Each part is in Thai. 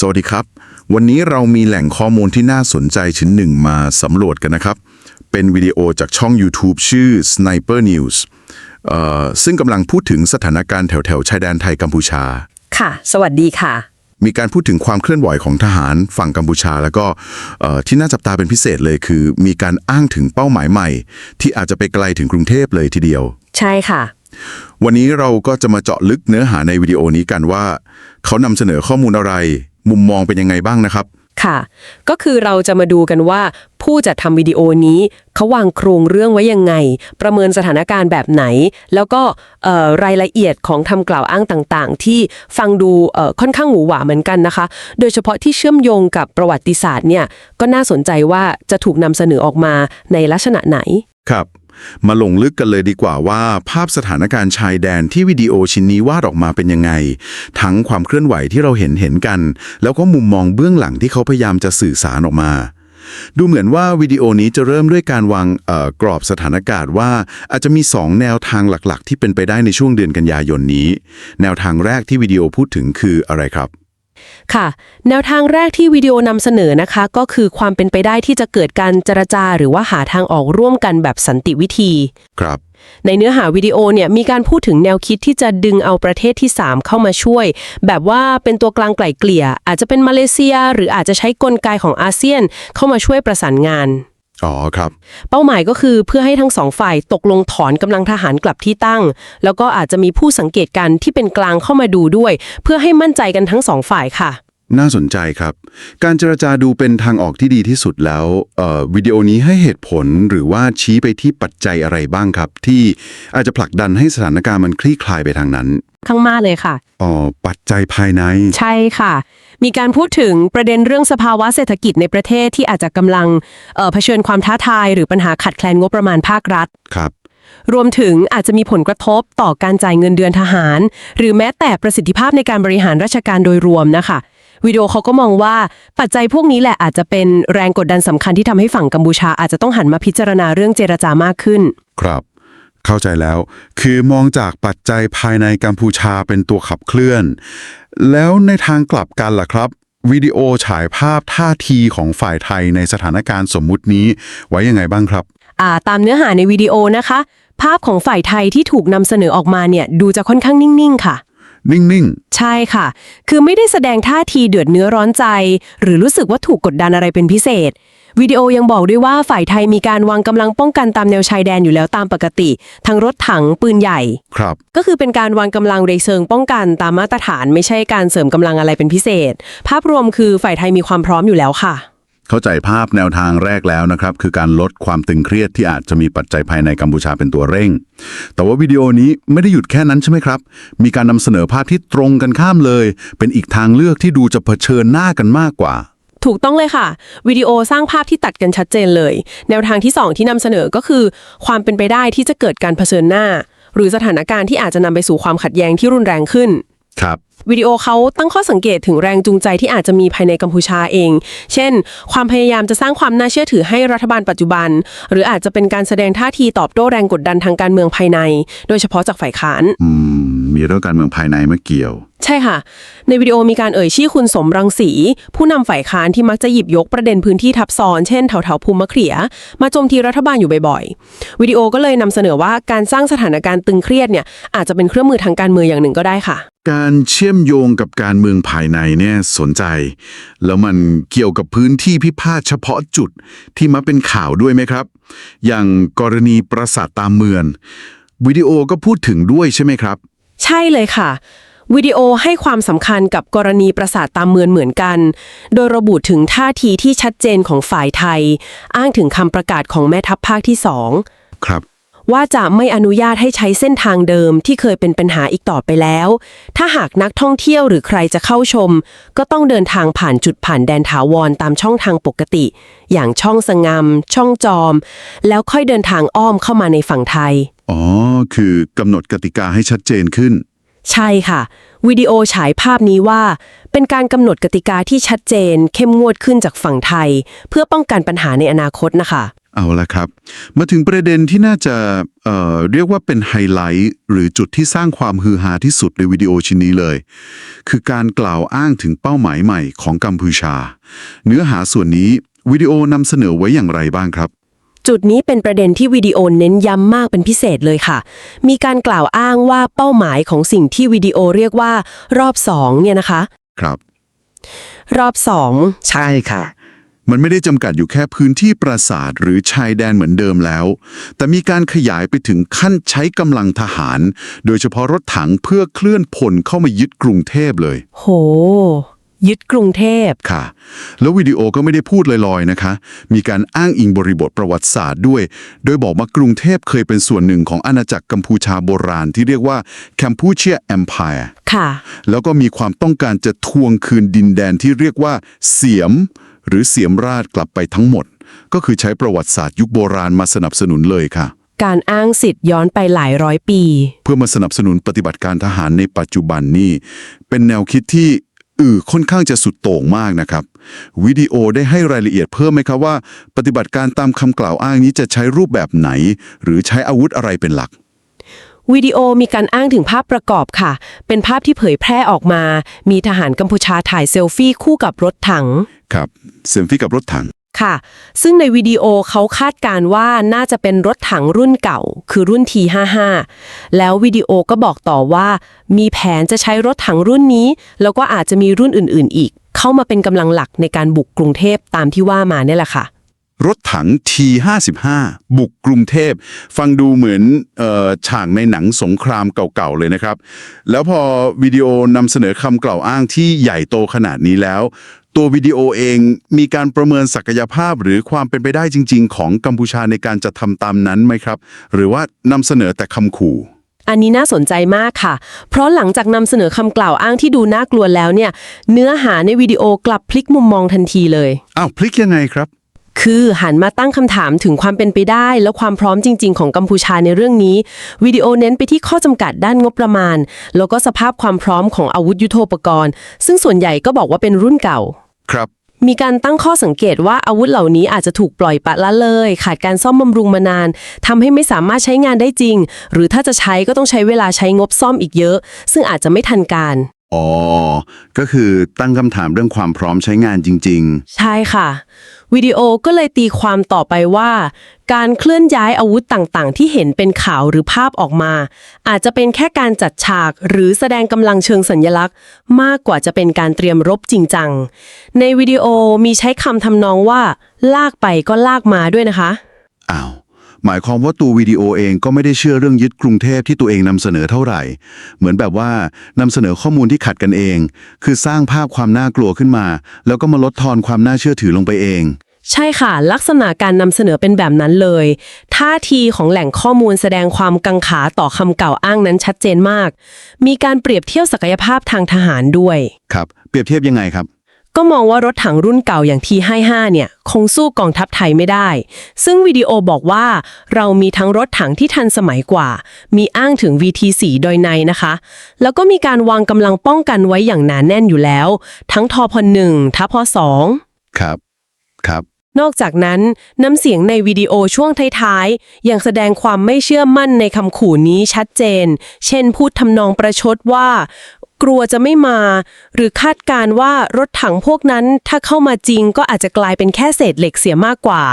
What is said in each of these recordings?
สวัสดีครับ วันนี้เรามีแหล่งข้อมูลที่น่าสนใจชิ้นหนึ่งมาสำรวจกันนะครับ เป็นวิดีโอจากช่อง YouTube ชื่อ Sniper News เอ่อซึ่งกำลังพูดถึงสถานการณ์แถวๆ ชายแดนไทยกัมพูชา ค่ะ สวัสดีค่ะ มีการพูดถึงความเคลื่อนไหวของทหารฝั่งกัมพูชา แล้วก็เอ่อที่น่าจับตาเป็นพิเศษเลยคือ มีการอ้างถึงเป้าหมายใหม่ ที่อาจจะไปไกลถึงกรุงเทพเลยทีเดียว ใช่ค่ะวันนี้เราก็จะมาเจาะลึกเนื้อหาในวิดีโอนี้กันว่า เขานำเสนอข้อมูลอะไร มุมมองเป็นยังไงบ้างนะครับ ค่ะ ก็คือเราจะมาดูกันว่า ผู้จัดทำวิดีโอนี้เขาวางโครงเรื่องไว้ยังไง ประเมินสถานการณ์แบบไหน แล้วก็เอ่อรายละเอียดของคำกล่าวอ้างต่างๆ ที่ฟังดูเอ่อค่อนข้างหวือหวาเหมือนกันนะคะ โดยเฉพาะที่เชื่อมโยงกับประวัติศาสตร์เนี่ยก็น่าสนใจว่าจะถูกนำเสนอออกมาในลักษณะไหน ครับ มาลงลึกกันเลยดีกว่าว่าภาพสถานการณ์ชายแดนที่วิดีโอชิ้นนี้วาดออกมาเป็นยังไง ทั้งความเคลื่อนไหวที่เราเห็นเห็นกัน แล้วก็มุมมองเบื้องหลังที่เขาพยายามจะสื่อสารออกมา ดูเหมือนว่าวิดีโอนี้จะเริ่มด้วยการวางเอ่อกรอบสถานการณ์ว่าอาจจะมี 2 แนวทางหลักๆ ที่เป็นไปได้ในช่วงเดือนกันยายนนี้ แนวทางแรกที่วิดีโอพูดถึงคืออะไรครับ ค่ะ แนวทางแรกที่วิดีโอนำเสนอนะคะ ก็คือความเป็นไปได้ที่จะเกิดการเจรจา หรือว่าหาทางออกร่วมกันแบบสันติวิธี ครับ ในเนื้อหาวิดีโอเนี่ยมีการพูดถึงแนวคิดที่จะดึงเอาประเทศที่ 3 เข้ามาช่วย แบบว่าเป็นตัวกลางไกล่เกลี่ย อาจจะเป็นมาเลเซีย หรืออาจจะใช้กลไกของอาเซียนเข้ามาช่วยประสานงาน อ๋อครับ เป้าหมายก็คือเพื่อให้ทั้งสองฝ่ายตกลงถอนกำลังทหารกลับที่ตั้ง แล้วก็อาจจะมีผู้สังเกตการณ์ที่เป็นกลางเข้ามาดูด้วย เพื่อให้มั่นใจกันทั้งสองฝ่ายค่ะ น่าสนใจครับ การเจรจาดูเป็นทางออกที่ดีที่สุดแล้วเอ่อวิดีโอนี้ให้เหตุผลหรือว่าชี้ไปที่ปัจจัยอะไรบ้างครับ ที่อาจจะผลักดันให้สถานการณ์มันคลี่คลายไปทางนั้น ข้างมากเลยค่ะอ๋อปัจจัยภายใน ใช่ค่ะ มีการพูดถึงประเด็นเรื่องสภาวะเศรษฐกิจในประเทศที่อาจจะกำลังเอ่อเผชิญความท้าทายหรือปัญหาขัดแคลนงบประมาณภาครัฐ ครับ รวมถึงอาจจะมีผลกระทบต่อการจ่ายเงินเดือนทหาร หรือแม้แต่ประสิทธิภาพในการบริหารราชการโดยรวมนะคะวิดีโอเขาก็มองว่าปัจจัยพวกนี้แหละอาจจะเป็นแรงกดดันสำคัญที่ทำให้ฝั่งกัมพูชาอาจจะต้องหันมาพิจารณาเรื่องเจรจามากขึ้น ครับ เข้าใจแล้ว คือมองจากปัจจัยภายในกัมพูชาเป็นตัวขับเคลื่อน แล้วในทางกลับกันล่ะครับ วิดีโอฉายภาพท่าทีของฝ่ายไทยในสถานการณ์สมมุตินี้ไว้ยังไงบ้างครับอ่าตามเนื้อหาในวิดีโอนะคะ ภาพของฝ่ายไทยที่ถูกนำเสนอออกมาเนี่ยดูจะค่อนข้างนิ่งๆค่ะ นิ่งใช่ค่ะ คือไม่ได้แสดงท่าทีเดือดเนื้อร้อนใจ หรือรู้สึกว่าถูกกดดันอะไรเป็นพิเศษ วิดีโอยังบอกด้วยว่าฝ่ายไทยมีการวางกำลังป้องกันตามแนวชายแดนอยู่แล้วตามปกติ ทั้งรถถังปืนใหญ่ๆครับ ก็คือเป็นการวางกำลังในเชิงป้องกันตามมาตรฐาน ไม่ใช่การเสริมกำลังอะไรเป็นพิเศษ ภาพรวมคือฝ่ายไทยมีความพร้อมอยู่แล้วค่ะ เข้าใจภาพแนวทางแรกแล้วนะครับคือการลดความตึงเครียดที่อาจจะมีปัจจัยภายในกัมพูชาเป็นตัวเร่ง แต่ว่าวิดีโอนี้ไม่ได้หยุดแค่นั้นใช่ไหมครับ มีการนำเสนอภาพที่ตรงกันข้ามเลย เป็นอีกทางเลือกที่ดูจะเผชิญหน้ากันมากกว่าถูกต้องเลยค่ะ วิดีโอสร้างภาพที่ตัดกันชัดเจนเลย แนวทางที่ 2 ที่นำเสนอก็คือ ความเป็นไปได้ที่จะเกิดการเผชิญหน้า หรือสถานการณ์ที่อาจจะนำไปสู่ความขัดแย้งที่รุนแรงขึ้น ครับ วิดีโอเขาตั้งข้อสังเกตถึงแรงจูงใจที่อาจจะมีภายในกัมพูชาเอง เช่น ความพยายามจะสร้างความน่าเชื่อถือให้รัฐบาลปัจจุบัน หรืออาจจะเป็นการแสดงท่าทีตอบโต้แรงกดดันทางการเมืองภายใน โดยเฉพาะจากฝ่ายค้าน อืม มีเรื่องการเมืองภายในมาเกี่ยว ใช่ค่ะ ในวิดีโอมีการเอ่ยชื่อคุณสมรังสี ผู้นำฝ่ายค้านที่มักจะหยิบยกประเด็นพื้นที่ทับซ้อนเช่นแถวแถวๆภูมิมะเขือมาโจมตีรัฐบาลอยู่บ่อยๆ วิดีโอก็เลยนำเสนอว่าการสร้างสถานการณ์ตึงเครียดเนี่ยอาจจะเป็นเครื่องมือทางการเมืองอย่างหนึ่งก็ได้ค่ะ การเชื่อมโยงกับการเมืองภายในเนี่ยสนใจ แล้วมันเกี่ยวกับพื้นที่พิพาทเฉพาะจุดที่มาเป็นข่าวด้วยไหมครับ อย่างกรณีปราสาทตามเมืองวิดีโอก็พูดถึงด้วยใช่ไหมครับ ใช่เลยค่ะ วิดีโอให้ความสำคัญกับกรณีประสาทตามเมืองเหมือนกัน โดยระบุถึงท่าทีที่ชัดเจนของฝ่ายไทย อ้างถึงคำประกาศของแม่ทัพภาคที่สองครับ ว่าจะไม่อนุญาตให้ใช้เส้นทางเดิมที่เคยเป็นปัญหาอีกต่อไปแล้ว ถ้าหากนักท่องเที่ยวหรือใครจะเข้าชม ก็ต้องเดินทางผ่านจุดผ่านแดนถาวรตามช่องทางปกติ อย่างช่องสงามช่องจอม แล้วค่อยเดินทางอ้อมเข้ามาในฝั่งไทย อ๋อ คือกำหนดกติกาให้ชัดเจนขึ้น ใช่ค่ะ วิดีโอฉายภาพนี้ว่า เป็นการกำหนดกติกาที่ชัดเจน เข้มงวดขึ้นจากฝั่งไทย เพื่อป้องกันปัญหาในอนาคตนะคะ เอาละครับ มาถึงประเด็นที่น่าจะเอ่อเรียกว่าเป็นไฮไลท์หรือจุดที่สร้างความฮือฮาที่สุดในวิดีโอชิ้นนี้เลย คือการกล่าวอ้างถึงเป้าหมายใหม่ของกัมพูชา เนื้อหาส่วนนี้วิดีโอนำเสนอไว้อย่างไรบ้างครับจุดนี้เป็นประเด็นที่วิดีโอเน้นย้ำมากเป็นพิเศษเลยค่ะ มีการกล่าวอ้างว่าเป้าหมายของสิ่งที่วิดีโอเรียกว่ารอบสองเนี่ยนะคะ ครับ รอบสองใช่ค่ะ มันไม่ได้จำกัดอยู่แค่พื้นที่ปราสาทหรือชายแดนเหมือนเดิมแล้ว แต่มีการขยายไปถึงขั้นใช้กำลังทหาร โดยเฉพาะรถถังเพื่อเคลื่อนพลเข้ามายึดกรุงเทพเลย โห ยึดกรุงเทพ ค่ะ แล้ววิดีโอก็ไม่ได้พูดลอยๆนะคะ มีการอ้างอิงบริบทประวัติศาสตร์ด้วย โดยบอกว่ากรุงเทพเคยเป็นส่วนหนึ่งของอาณาจักรกัมพูชาโบราณที่เรียกว่า Campuchia Empire ค่ะ แล้วก็มีความต้องการจะทวงคืนดินแดนที่เรียกว่าเสียม หรือเสียมราชกลับไปทั้งหมด ก็คือใช้ประวัติศาสตร์ยุคโบราณมาสนับสนุนเลยค่ะ การอ้างสิทธิ์ย้อนไปหลายร้อยปี เพื่อมาสนับสนุนปฏิบัติการทหารในปัจจุบันนี่เป็นแนวคิดที่อือค่อนข้างจะสุดโต่งมากนะครับ วิดีโอได้ให้รายละเอียดเพิ่มไหมครับว่า ปฏิบัติการตามคำกล่าวอ้างนี้จะใช้รูปแบบไหน หรือใช้อาวุธอะไรเป็นหลักวิดีโอมีการอ้างถึงภาพประกอบค่ะ เป็นภาพที่เผยแพร่ออกมา มีทหารกัมพูชาถ่ายเซลฟี่คู่กับรถถัง ครับเซมฟี่กับรถถัง ค่ะ ซึ่งในวิดีโอเขาคาดการณ์ว่าน่าจะเป็นรถถังรุ่นเก่า คือรุ่น T55 แล้ววิดีโอก็บอกต่อว่า มีแผนจะใช้รถถังรุ่นนี้ แล้วก็อาจจะมีรุ่นอื่น ๆ อีก เข้ามาเป็นกำลังหลักในการบุกกรุงเทพตามที่ว่ามาเนี่ยแหละค่ะ รถถัง T55 บุกกรุงเทพ ฟังดูเหมือนเออฉากในหนังสงครามเก่าๆเลยนะครับ แล้วพอวิดีโอนำเสนอคำกล่าวอ้างที่ใหญ่โตขนาดนี้แล้ว ตัววิดีโอเองมีการประเมินศักยภาพหรือความเป็นไปได้จริง ๆ ของกัมพูชาในการจะทำตามนั้นไหมครับ หรือว่านำเสนอแต่คำขู่ อันนี้น่าสนใจมากค่ะ เพราะหลังจากนำเสนอคำกล่าวอ้างที่ดูน่ากลัวแล้วเนี่ย เนื้อหาในวิดีโอกลับพลิกมุมมองทันทีเลย อ้าวพลิกยังไงครับ คือหันมาตั้งคำถามถึงความเป็นไปได้ และความพร้อมจริง ๆ ของกัมพูชาในเรื่องนี้ วิดีโอเน้นไปที่ข้อจำกัดด้านงบประมาณ แล้วก็สภาพความพร้อมของอาวุธยุโทโธปกรณ์ ซึ่งส่วนใหญ่ก็บอกว่าเป็นรุ่นเก่า ครับ มีการตั้งข้อสังเกตว่าอาวุธเหล่านี้อาจจะถูกปล่อยปละละเลย ขาดการซ่อมบำรุงมานานทำให้ไม่สามารถใช้งานได้จริง หรือถ้าจะใช้ก็ต้องใช้เวลาใช้งบซ่อมอีกเยอะ ซึ่งอาจจะไม่ทันการ อ๋อ ก็คือตั้งคำถามเรื่องความพร้อมใช้งานจริง ใช่ค่ะ วิดีโอก็เลยตีความต่อไปว่า การเคลื่อนย้ายอาวุธต่างๆ ที่เห็นเป็นข่าวหรือภาพออกมา อาจจะเป็นแค่การจัดฉากหรือแสดงกำลังเชิงสัญญลักษณ์ มากกว่าจะเป็นการเตรียมรบจริงจังในวิดีโอมีใช้คำทำนองว่า ลากไปก็ลากมาด้วยนะคะ หมายความว่าตัววิดีโอเองก็ไม่ได้เชื่อเรื่องยึดกรุงเทพที่ตัวเองนำเสนอเท่าไหร่ เหมือนแบบว่านำเสนอข้อมูลที่ขัดกันเอง คือสร้างภาพความน่ากลัวขึ้นมา แล้วก็มาลดทอนความน่าเชื่อถือลงไปเอง ใช่ค่ะ ลักษณะการนำเสนอเป็นแบบนั้นเลยท่าทีของแหล่งข้อมูลแสดงความกังขาต่อคำกล่าวอ้างนั้นชัดเจนมาก มีการเปรียบเทียบศักยภาพทางทหารด้วย ครับ เปรียบเทียบยังไงครับ ก็มองว่ารถถังรุ่นเก่าอย่าง T55 เนี่ย คงสู้กองทัพไทยไม่ได้ ซึ่งวิดีโอบอกว่าเรามีทั้งรถถังที่ทันสมัยกว่า มีอ้างถึง VT4 โดยในนะคะ แล้วก็มีการวางกำลังป้องกันไว้อย่างหนาแน่นอยู่แล้ว ทั้งทพ1ทัพพ2ครับ ครับ นอกจากนั้นน้ำเสียงในวิดีโอช่วงท้ายๆยังแสดงความไม่เชื่อมั่นในคำขู่นี้ชัดเจน เช่นพูดทำนองประชดว่า กลัวจะไม่มา หรือคาดการณ์ว่ารถถังพวกนั้นถ้าเข้ามาจริงก็อาจจะกลายเป็นแค่เศษเหล็กเสียมากกว่า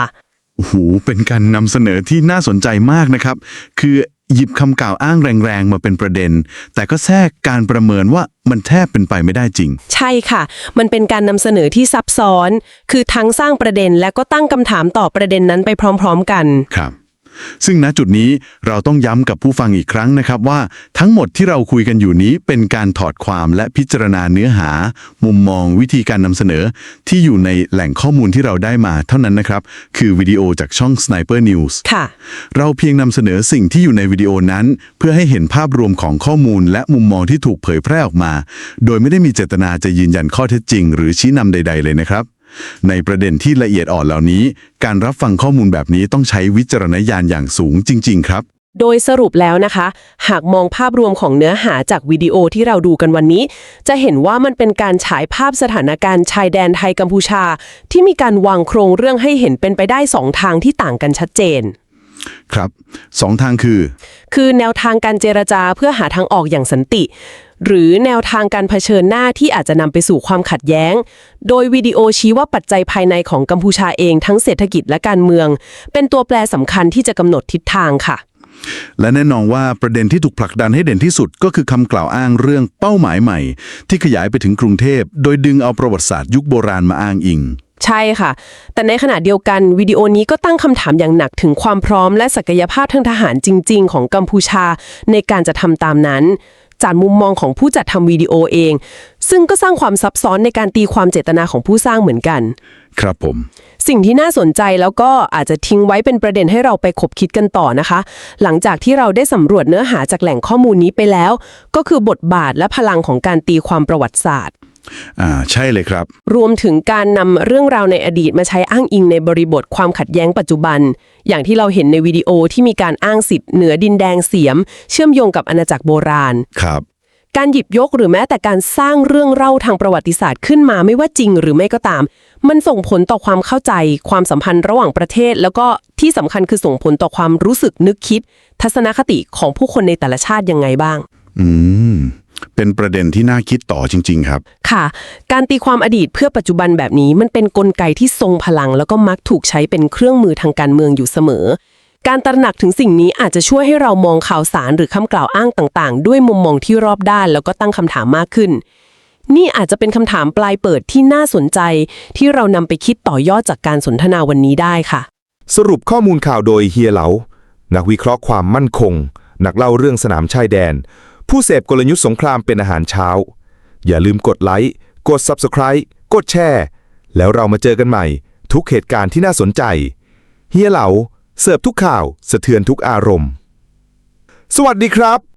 โอ้โหเป็นการนำเสนอที่น่าสนใจมากนะครับ คือหยิบคำกล่าวอ้างแรงๆ มาเป็นประเด็น แต่ก็แทรกการประเมินว่ามันแทบเป็นไปไม่ได้จริง ใช่ค่ะ มันเป็นการนำเสนอที่ซับซ้อน คือทั้งสร้างประเด็นและก็ตั้งคำถามต่อประเด็นนั้นไปพร้อม ๆ กัน ครับ ซึ่งณจุดนี้เราต้องย้ำกับผู้ฟังอีกครั้งนะครับว่า ทั้งหมดที่เราคุยกันอยู่นี้เป็นการถอดความและพิจารณาเนื้อหา มุมมองวิธีการนำเสนอ ที่อยู่ในแหล่งข้อมูลที่เราได้มาเท่านั้นนะครับ คือวิดีโอจากช่อง Sniper News ค่ะ เราเพียงนำเสนอสิ่งที่อยู่ในวิดีโอนั้น เพื่อให้เห็นภาพรวมของข้อมูล และมุมมองที่ถูกเผยแพร่ออกมา โดยไม่ได้มีเจตนาจะยืนยันข้อเท็จจริง หรือชี้นำใด ๆ เลยนะครับ ในประเด็นที่ละเอียดอ่อนเหล่านี้ การรับฟังข้อมูลแบบนี้ต้องใช้วิจารณญาณอย่างสูงจริง ๆ ครับ โดยสรุปแล้วนะคะ หากมองภาพรวมของเนื้อหาจากวิดีโอที่เราดูกันวันนี้ จะเห็นว่ามันเป็นการฉายภาพสถานการณ์ชายแดนไทยกัมพูชา ที่มีการวางโครงเรื่องให้เห็นเป็นไปได้สองทางที่ต่างกันชัดเจน ครับสองทางคือ คือแนวทางการเจรจาเพื่อหาทางออกอย่างสันติ หรือแนวทางการเผชิญหน้าที่อาจจะนำไปสู่ความขัดแย้ง โดยวิดีโอชี้ว่าปัจจัยภายในของกัมพูชาเองทั้งเศรษฐกิจและการเมือง เป็นตัวแปรสำคัญที่จะกำหนดทิศทางค่ะ และแน่นอนว่าประเด็นที่ถูกผลักดันให้เด่นที่สุดก็คือคำกล่าวอ้างเรื่องเป้าหมายใหม่ ที่ขยายไปถึงกรุงเทพ โดยดึงเอาประวัติศาสตร์ยุคโบราณมาอ้างอิงใช่ค่ะ แต่ในขณะเดียวกันวิดีโอนี้ก็ตั้งคำถามอย่างหนักถึงความพร้อมและศักยภาพทางทหารจริง ๆ ของกัมพูชาในการจะทำตามนั้น จากมุมมองของผู้จัดทำวิดีโอเอง ซึ่งก็สร้างความซับซ้อนในการตีความเจตนาของผู้สร้างเหมือนกัน ครับผม สิ่งที่น่าสนใจแล้วก็อาจจะทิ้งไว้เป็นประเด็นให้เราไปคบคิดกันต่อนะคะ หลังจากที่เราได้สำรวจเนื้อหาจากแหล่งข้อมูลนี้ไปแล้ว ก็คือบทบาทและพลังของการตีความประวัติศาสตร์ อ่าใช่เลยครับ รวมถึงการนำเรื่องราวในอดีตมาใช้อ้างอิงในบริบทความขัดแย้งปัจจุบัน อย่างที่เราเห็นในวิดีโอที่มีการอ้างสิทธิ์เหนือดินแดงเสียม เชื่อมโยงกับอาณาจักรโบราณ ครับ การหยิบยกหรือแม้แต่การสร้างเรื่องเล่าทางประวัติศาสตร์ขึ้นมาไม่ว่าจริงหรือไม่ก็ตาม มันส่งผลต่อความเข้าใจ ความสัมพันธ์ระหว่างประเทศ แล้วก็ที่สำคัญคือส่งผลต่อความรู้สึกนึกคิด ทัศนคติของผู้คนในแต่ละชาติยังไงบ้าง อืม เป็นประเด็นที่น่าคิดต่อจริง ๆ ครับ ค่ะ การตีความอดีตเพื่อปัจจุบันแบบนี้มันเป็นนกลไกที่ทรงพลัง แล้วก็มักถูกใช้เป็นเครื่องมือทางการเมืองอยู่เสมอ การตระหนักถึงสิ่งนี้อาจจะช่วยให้เรามองข่าวสารหรือคำกล่าวอ้างต่างๆ ด้วยมุมมองที่รอบด้านแล้วก็ตั้งคำถามมากขึ้น นี่อาจจะเป็นคำถามปลายเปิดที่น่าสนใจ ที่เรานำไปคิดต่อยอดจากการสนทนาวันนี้ได้ค่ะ สรุปข้อมูลข่าวโดยเฮียเหลา นักวิเคราะห์ความมั่นคง นักเล่าเรื่องสนามชายแดน ผู้เสพกลยุทธ์สงครามเป็นอาหารเช้า อย่าลืมกดไลค์ กด Subscribe กดแชร์แล้วเรามาเจอกันใหม่ ทุกเหตุการณ์ที่น่าสนใจ เฮียเหลาเสิร์ฟทุกข่าว สะเทือนทุกอารมณ์ สวัสดีครับ